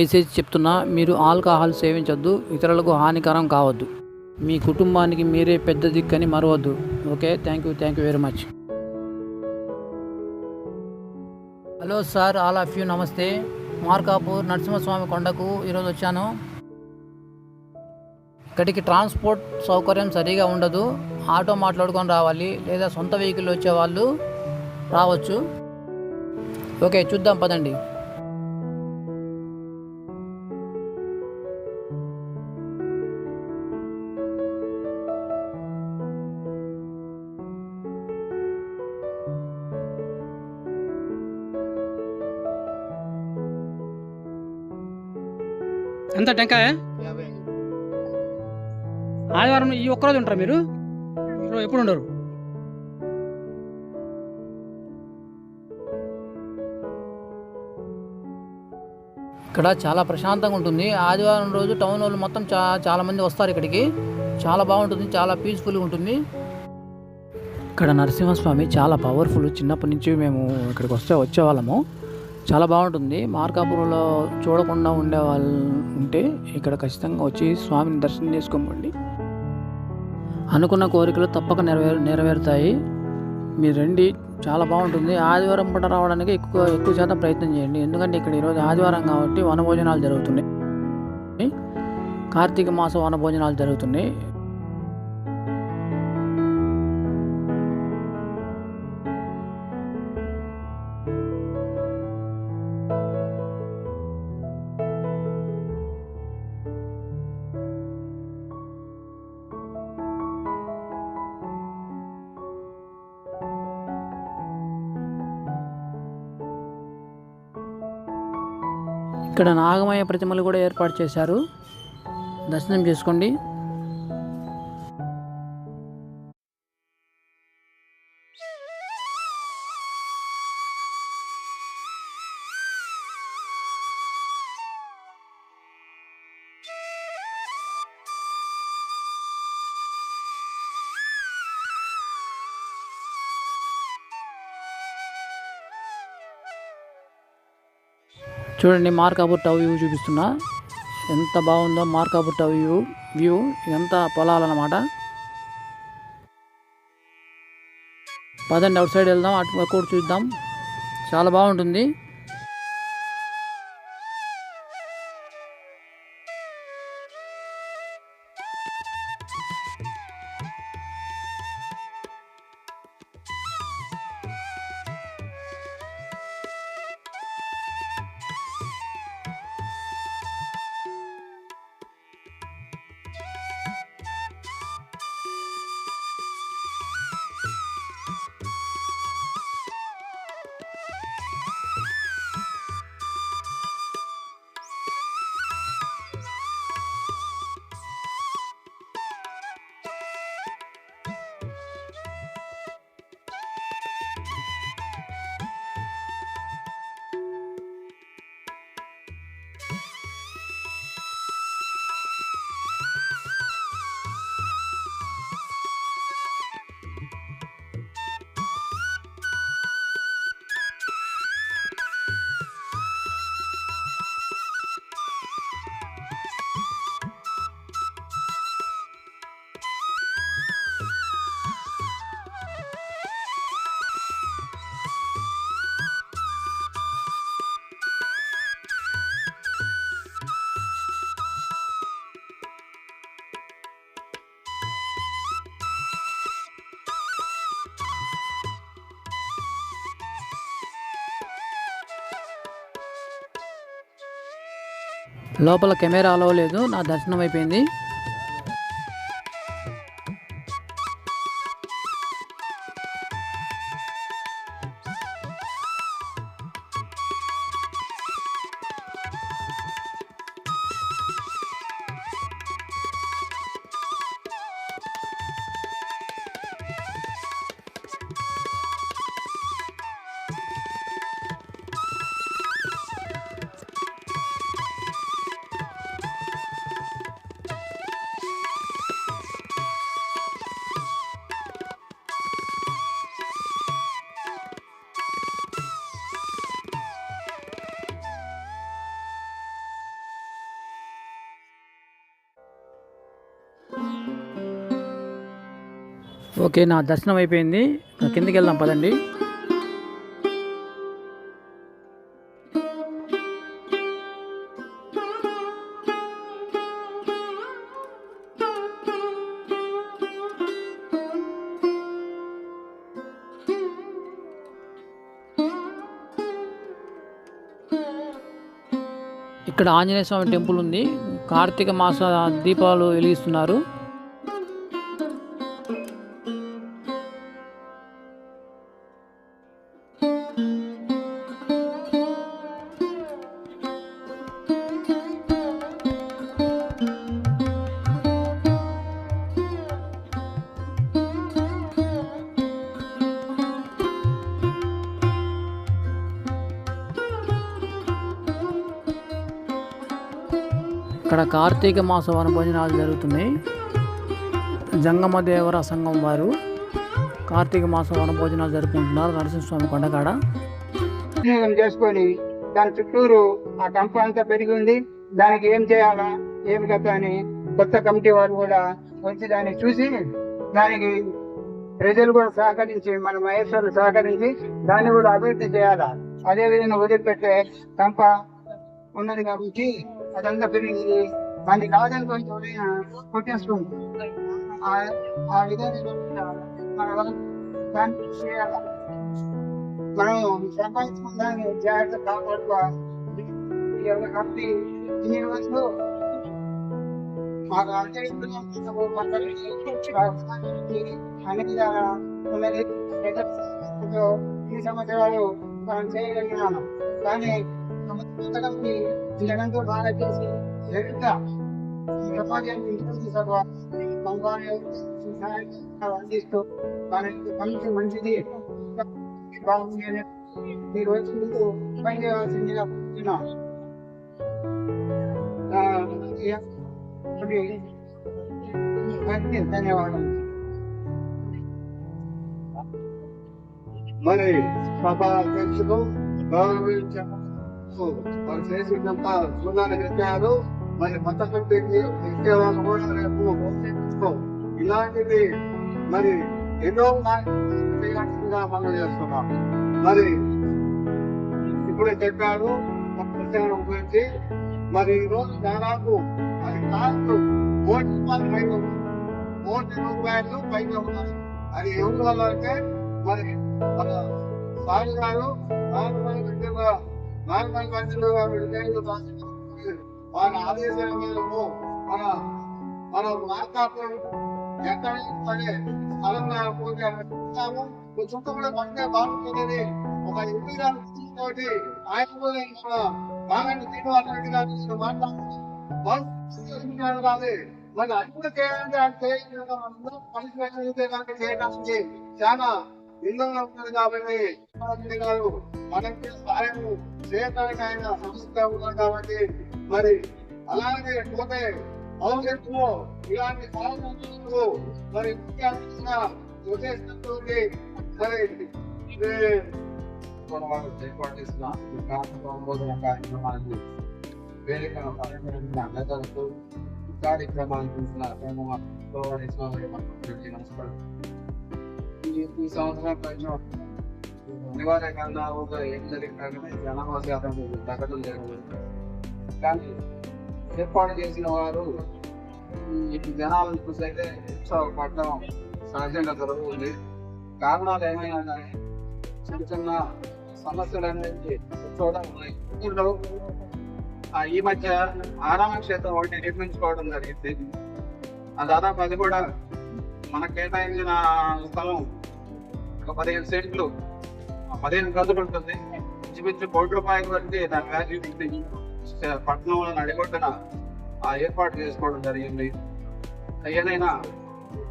దయచేసి చెప్తున్నా మీరు ఆల్కహాల్ సేవించొద్దు ఇతరులకు హానికరం కావద్దు. మీ కుటుంబానికి మీరే పెద్ద దిక్కని మరవద్దు. Okay? Thank you thank you very much. Hello sir all of you నమస్తే. మార్కాపూర్ నరసింహస్వామి కొండకు ఈరోజు వచ్చాను. ఇక్కడికి ట్రాన్స్పోర్ట్ సౌకర్యం సరిగా ఉండదు. ఆటో మాట్లాడుకొని రావాలి లేదా సొంత వెహికల్ వచ్చే వాళ్ళు రావచ్చు. ఓకే చూద్దాం పదండి. ఎంత టెంకాయ? ఆదివారం ఈ ఒక్కరోజు ఉంటారా మీరు? ఎప్పుడు ఉండరు? ఇక్కడ చాలా ప్రశాంతంగా ఉంటుంది. ఆదివారం రోజు టౌన్ వాళ్ళు మొత్తం చా చాలామంది వస్తారు ఇక్కడికి. చాలా బాగుంటుంది చాలా పీస్ఫుల్గా ఉంటుంది. ఇక్కడ నరసింహస్వామి చాలా పవర్ఫుల్ చిన్నప్పటి నుంచి మేము ఇక్కడికి వస్తే వచ్చేవాళ్ళము. చాలా బాగుంటుంది. మార్కాపురంలో చూడకుండా ఉండే వాళ్ళు ఉంటే ఇక్కడ ఖచ్చితంగా వచ్చి స్వామిని దర్శనం చేసుకోమండి అనుకున్న కోరికలు తప్పక నెరవేరు నెరవేరుతాయి. మీరు రండి. చాలా బాగుంటుంది. ఆదివారం పూట రావడానికి ఎక్కువ ఎక్కువ శాతం ప్రయత్నం చేయండి. ఎందుకంటే ఇక్కడ ఈరోజు ఆదివారం కాబట్టి వనభోజనాలు జరుగుతున్నాయి. కార్తీక మాసం వనభోజనాలు జరుగుతున్నాయి. ఇక్కడ నాగమయ్య ప్రతిమలు కూడా ఏర్పాటు చేశారు. దర్శనం చేసుకోండి. చూడండి మార్కాపూర్ టవ్ వ్యూ చూపిస్తున్నా. ఎంత బాగుందో మార్కాపూర్ టవ్ వ్యూ వ్యూ. ఎంత పొలాలన్నమాట. పదండి అవుట్ సైడ్ వెళ్దాం అటు కూడా చూద్దాం. చాలా బాగుంటుంది. లోపల కెమెరా అలవలేదు నా దర్శనం అయిపోయింది. ఓకే నా దర్శనం అయిపోయింది. కిందికి వెళ్దాం పదండి. ఇక్కడ ఆంజనేయ స్వామి టెంపుల్ ఉంది. కార్తీక మాస దీపాలు వెలిగిస్తున్నారు. ఇక్కడ కార్తీక మాస వనభోజనాలు జరుగుతున్నాయి. జంగమ దేవర సంఘం వారు కార్తీక మాసం వనభోజనాలు జరుపుకుంటున్నారు. నరసింహస్వామి కొండకాడ. చేసుకొని దాని చుట్టూరు ఆ కంప అంతా పెరిగి ఉంది. దానికి ఏం చేయాలా ఏమి కదా అని కొత్త కమిటీ వారు కూడా వచ్చి దాన్ని చూసి దానికి ప్రజలు కూడా సహకరించి మన మహేశ్వరులు సహకరించి దాన్ని కూడా అభివృద్ధి చేయాలా. అదే విధంగా వదిలిపెట్టే కంప ఉన్నది కాబట్టి అదంతా పెరిగింది దాన్ని కాదనుకొని ఎవరైనా కొట్టేస్తుంది ఆ- ఆ విధంగా మన వల్ల దాన్ని చేయాలా మనం సంపాదించుకుందాన్ని జాగ్రత్త కాపాడుకోవాలి ఈ యొక్క కమిటీ ఇన్ని రోజులు మాకు అంతరించిన అన్ని విధాలా ఉన్నది ఏదో ఈ సంవత్సరాలు మనం చేయగలిగినాము కానీ కొత్త చేసి ఎదుట ఈ అందిస్తూ మంచిది బాగుంది ఈ రోజు ముందు పనిచేయాల్సిందిగా ధన్యవాదాలు మరి సభ అధ్యక్షులు గౌరవించారు వాళ్ళు చేసినంత సున్నాలు చెప్పారు మరి మత కమిటీకి ఇచ్చే వాళ్ళు కూడా రేపు చూసుకో. ఇలాంటివి మరి ఎన్నో చేయాల్సిందిగా మనం చేస్తున్నాం మరి ఇప్పుడే చెప్పాడు ప్రచారం గురించి మరి ఈ రోజు దాదాపు అది కాస్ట్ కోటి రూపాయలు పైన కోటి రూపాయలు పైన ఉన్నారు అది ఎవరి వల్ల అంటే మరి సాయి గారు నాలుగు దగ్గర నాలుగు గంటలుగా విడుదల వారి ఆదేశాల మేరకు మన మన మార్కాపురం ఎక్కడ సరే స్థలంగా పూజ చేస్తాము చుట్టూ కూడా పడితే బాగుంటుందని ఒక ఎంపీ గారు తోటి ఆయన కూడా ఇక్కడ బాగా శ్రీనివాస రెడ్డి గారు మాట్లాడుతున్నారు కానీ మరి అప్పుడు చేయాలంటే అది కలిసి చేయడానికి చాలా భిన్నంగా ఉంటుంది కాబట్టి గారు మనకి సాయం చేయడానికి ఆయన సంస్థ ఉన్నారు కాబట్టి మరి అలాగే పోతే భవిష్యత్తులో ఇలాంటి కార్యక్రమాలు మరి ముఖ్యంగా ఉద్దేశంతో మరి ఇది ఏర్పాటు చేసిన కార్యక్రమాన్ని వేదిక అందజేస్తూ కార్యక్రమాన్ని చూసిన నమస్కారం ఈ సంవత్సరం కొంచెం అనివార్య కారణాలుగా ఏం జరిగిందంటే జనాభా శాతం తగ్గడం జరిగింది కానీ ఏర్పాటు చేసిన వారు ఈ జనాలను చూసైతే ఉత్సాహపడడం సహజంగా జరుగుతుంది. కారణాలు ఏమైనా కానీ చిన్న చిన్న సమస్యలన్నీ చూడడం ఇప్పుడు ఈ మధ్య ఆరామ క్షేత్రం ఒకటి నిర్మించుకోవడం జరిగింది. దాదాపు అది కూడా మనకు కేటాయించిన స్థలం ఒక పదిహేను సెంట్లు. పదిహేను గదులు ఉంటుంది. ఇంచుమించు కోటి రూపాయల వరకు దాని వాల్యూ ఉంది. పట్టణంలో నడిగొట్టున ఆ ఏర్పాటు చేసుకోవడం జరిగింది. ఏదైనా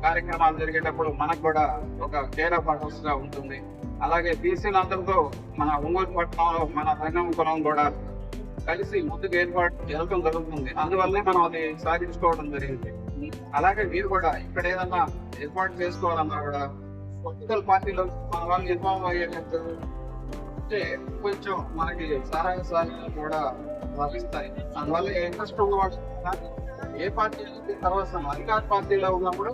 కార్యక్రమాలు జరిగేటప్పుడు మనకు కూడా ఒక కేర్ ఆఫ్గా ఉంటుంది. అలాగే బీసీలందరితో మన ఒంగోలు పట్టణంలో మన రంగం కులం కూడా కలిసి ముందుకు ఏర్పాటు జరగడం జరుగుతుంది. అందువల్లే మనం అది సాధించుకోవడం జరిగింది. అలాగే మీరు కూడా ఇక్కడ ఏదన్నా ఏర్పాటు చేసుకోవాలన్నా కూడా పొలిటికల్ పార్టీలో మన వాళ్ళు ఇన్వాల్వ్ అయ్యేటట్టు అంటే కొంచెం మనకి సహాయ సహాయాలు కూడా లభిస్తాయి. అందువల్ల ఇంట్రెస్ట్ ఉన్నవాడు ఏ పార్టీ అనేది తర్వాత అధికార పార్టీలో ఉన్నప్పుడు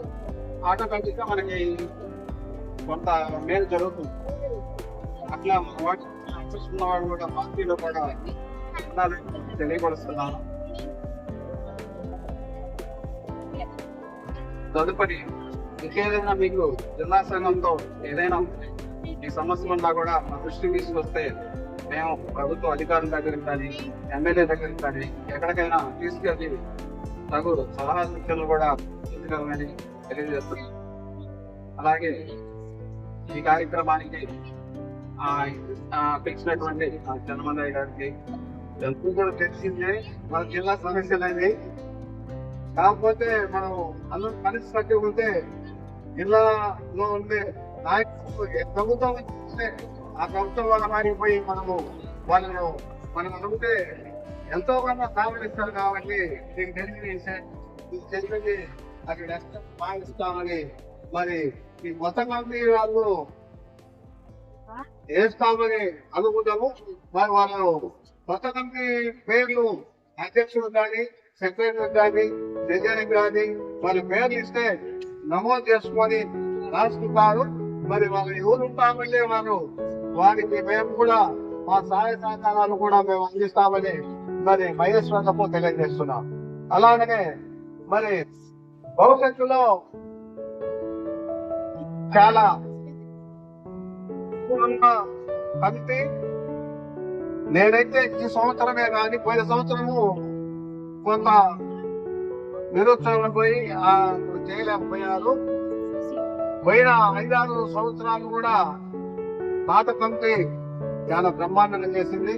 ఆటోమేటిక్గా మనకి కొంత మేలు జరుగుతుంది. అట్లా మన వాటి ఇంట్రెస్ట్ ఉన్నవాడు కూడా పార్టీలో కూడా ఉండాలని తెలియపరుస్తున్నాను. తదుపరి ఇంకేదైనా మీకు జిల్లా సంఘంతో ఏదైనా ఈ సమస్యలు ఉన్నా కూడా మా దృష్టికి తీసుకొస్తే మేము ప్రభుత్వ అధికారుల దగ్గరికి కానీ ఎమ్మెల్యే దగ్గరికి కానీ ఎక్కడికైనా తీసుకెళ్ళి తగు సలహా సూచనలు కూడా తీసుకెళ్ళమని తెలియజేస్తున్నాం. అలాగే ఈ కార్యక్రమానికి ఆ, పిలిచినటువంటి ఆ గారికి ఎంతో కూడా తెలిసిందే మన జిల్లా సమస్యలు అనేది కాకపోతే మనం అందరూ కలిసి కట్టి ఉంటే జిల్లాలో ఉండే నాయకులు ప్రభుత్వం ఇస్తే ఆ ప్రభుత్వం వల్ల మారిపోయి మనము వాళ్ళను మనం అడిగితే ఎంతో కొంత సాగరిస్తారు కాబట్టి దీనికి తెలియజేసే ఇది అక్కడ అది పాటిస్తామని మరి ఈ కొత్త కంపెనీ వాళ్ళు వేస్తామని అనుకుంటాము. మరి వాళ్ళు కొత్త కంపెనీ పేర్లు అధ్యక్షుడు కానీ సెక్రటరీ కానీ ట్రెజరీ కానీ వాళ్ళ పేర్లు ఇస్తే నమోదు చేసుకొని రాసుకుంటారు. మరి వాళ్ళు ఎవరు ఉంటామండి వారు వారికి మేము కూడా మా సహాయ సహకారాలు కూడా మేము అందిస్తామని మరి మహేశ్వరకు తెలియజేస్తున్నాం. అలాగనే మరి భవిష్యత్తులో చాలా కమిటీ నేనైతే ఈ సంవత్సరమే కానీ పోయిన సంవత్సరము కొంత నిరుత్సాహం పోయి ఆ చేయలేకపోయారు. పోయిన ఐదారు సంవత్సరాలు కూడా పాత కమిటీ చాలా బ్రహ్మాండంగా చేసింది.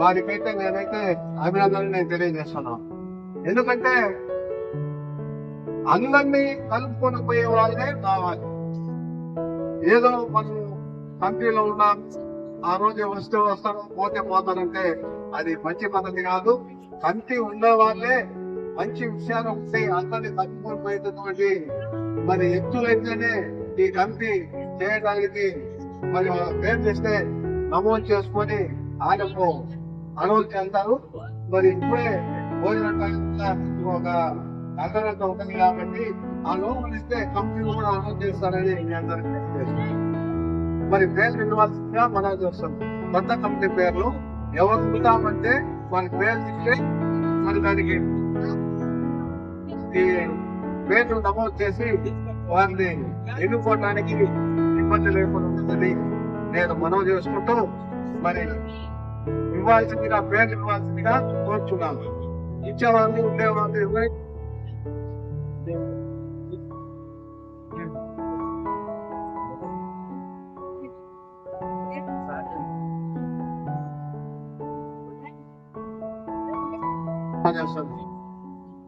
వారికైతే నేనైతే అభినందనలు నేను తెలియజేస్తున్నాను. ఎందుకంటే అందరినీ కలుపుకొని పోయే వాళ్ళే కావాలి. ఏదో మనం కంట్రీలో ఉన్నాం ఆ రోజు వస్తే వస్తారు పోతే పోతారంటే అది మంచి పద్ధతి కాదు. కంటి ఉన్న వాళ్ళే మంచి విషయాలు ఉంటాయి అందరినీ కలుపుకొని పోయేటటువంటి మరి ఎత్తులైతేనే ఈ కమిటీ చేయడానికి మరి పేరు చేస్తే నమోదు చేసుకొని ఆయనకు అనుమతి చెందారు మరి ఇప్పుడే భోజనం ఒక అర్థనంత ఉంటుంది కాబట్టి ఆ లోపల ఇస్తే కంపెనీ కూడా అనుమతి చేస్తారని మీ అందరికీ మరి పేర్లు ఇవ్వాల్సిందిగా మనం చూస్తాం. కొత్త కంపెనీ పేర్లు ఎవరు ఉంటామంటే మన పేర్లు ఇస్తే మరి దానికి పేర్లు నమోదు చేసి వారిని ఎన్నుకోవడానికి ఇబ్బంది లేకుండా ఉంటుందని నేను మనవి చేసుకుంటూ మరి ఇవ్వాల్సిందిగా పేర్లు ఇవ్వాల్సిందిగా కోరుచున్నాను. ఇచ్చేవాళ్ళు ఉండేవాళ్ళు ఎవరి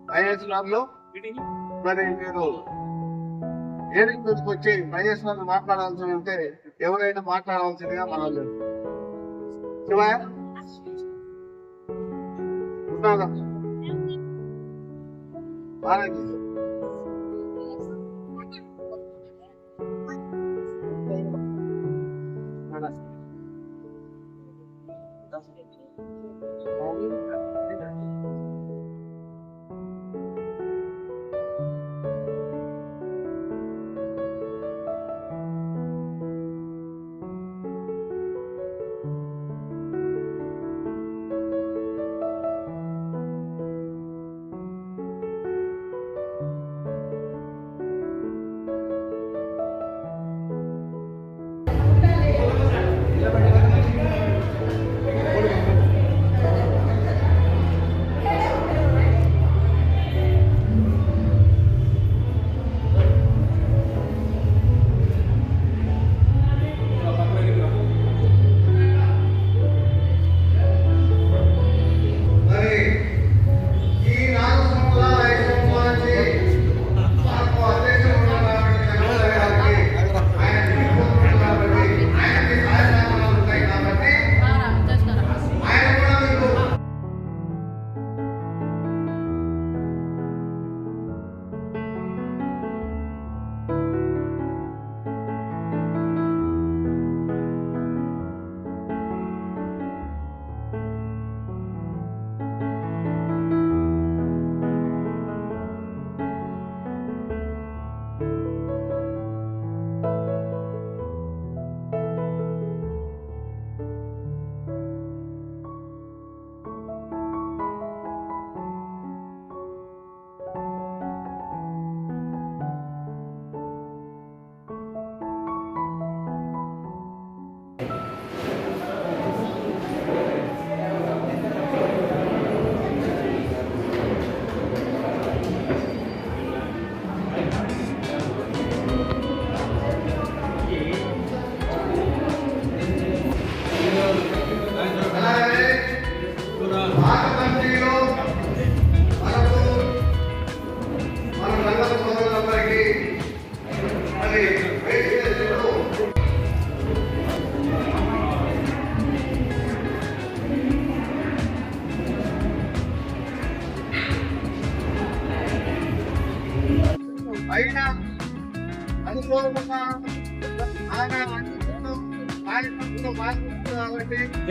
వైఎస్లో మరి నేను ఏడికి వచ్చి వైఎస్లో మాట్లాడాల్సి ఉంటే ఎవరైనా మాట్లాడాల్సిందిగా మనం లేదు శివాయ? ఉన్నారా? బాగా Gracias.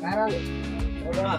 Sekarang, udah.